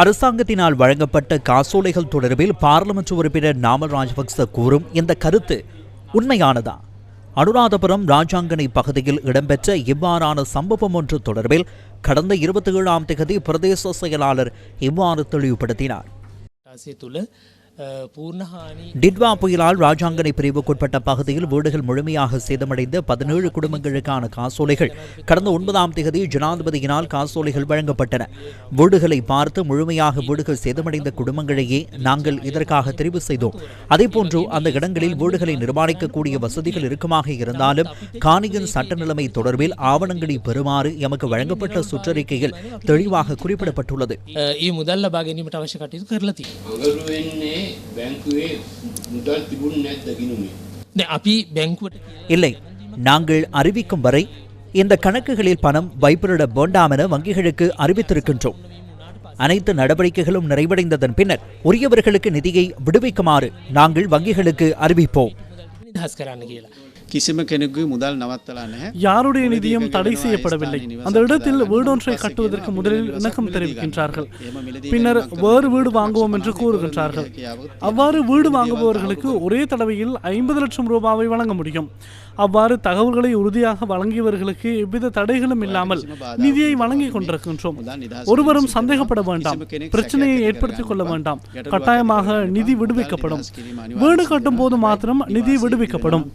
அரசாங்கத்தினால் வழங்கப்பட்ட காசோலைகள் தொடர்பில் பாராளுமன்ற உறுப்பினர் நாமல் ராஜபக்ச கூறும் இந்த கருத்து உண்மையானதா? அனுராதபுரம் ராஜாங்கனை பகுதியில் இடம்பெற்ற இவ்வாறான சம்பவம் ஒன்று தொடர்பில் கடந்த இருபத்தி ஏழாம் தேதி பிரதேச செயலாளர் இவ்வாறு தெளிவுபடுத்தினார். டிட்வா புயலால் ராஜாங்கனை பிரிவுக்குட்பட்ட பகுதியில் வீடுகள் முழுமையாக சேதமடைந்த பதினேழு குடும்பங்களுக்கான காசோலைகள். கடந்த ஒன்பதாம் தேதி ஜனாதிபதியினால் காசோலைகள் வழங்கப்பட்டன. வீடுகளை பார்த்து முழுமையாக வீடுகள் சேதமடைந்த குடும்பங்களையே நாங்கள் இதற்காக தெரிவு செய்தோம். அதேபோன்று அந்த இடங்களில் வீடுகளை நிர்மாணிக்கக்கூடிய வசதிகள் இருக்குமாக இருந்தாலும் காணியின் சட்ட நிலைமை தொடர்பில் ஆவணங்களை பெறுமாறு எமக்கு வழங்கப்பட்ட சுற்றறிக்கையில் தெளிவாக குறிப்பிடப்பட்டுள்ளது. முதல்ல ඒ මුදල් ලබා ගැනීමට අවශ්‍ය කටයුතු කරලා තියෙනවා. අඟලු වෙන්නේ බැංකුවේ මුදල් තිබුණ නැද්ද ගිනුමේ. දැන් අපි බැංකුවට இல்லை நாங்கள் அறிவிக்கும் வரை இந்த கணக்குகளில் பணம் வைப்பிலிட வேண்டாம் என வங்கிகளுக்கு அறிவித்திருக்கின்றோம் அனைத்து நடவடிக்கைகளும் நிறைவடைந்ததன் பின்னர் உரியவர்களுக்கு நிதியை விடுவிக்குமாறு நாங்கள் வங்கிகளுக்கு அறிவிப்போம் නිදහස් කරන්න කියලා. කිසිම කෙනෙකුගේ මුදල් නවත්තලා නැහැ. யாருடைய நிதியும் தடை செய்யப்படவில்லை அந்த இடத்தில் வீடொன்றை கட்டுவதற்கு முதலில் இணக்கம் தெரிவிக்கின்றார்கள் பின்னர் வேறு வீடு வாங்குவோம் என்று கூறுகின்றார்கள் அவ்வாறு வீடு வாங்குபவர்களுக்கு ஒரே தடவையில் ஐம்பது லட்சம் ரூபாவை வழங்க முடியும் அவ்வாறு தகவல்களை உறுதியாக வழங்கியவர்களுக்கு எவ்வித தடைகளும் இல்லாமல் நிதியை வழங்கிக் கொண்டிருக்கின்றோம் ஒருவரும் சந்தேகப்பட வேண்டாம் பிரச்சனையை ஏற்படுத்திக் கொள்ள வேண்டாம் கட்டாயமாக நிதி விடுவிக்கப்படும் வீடு கட்டும் போது மாத்திரம் நிதி விடுவிக்கப்படும் ஊக்குவிக்கப்படும்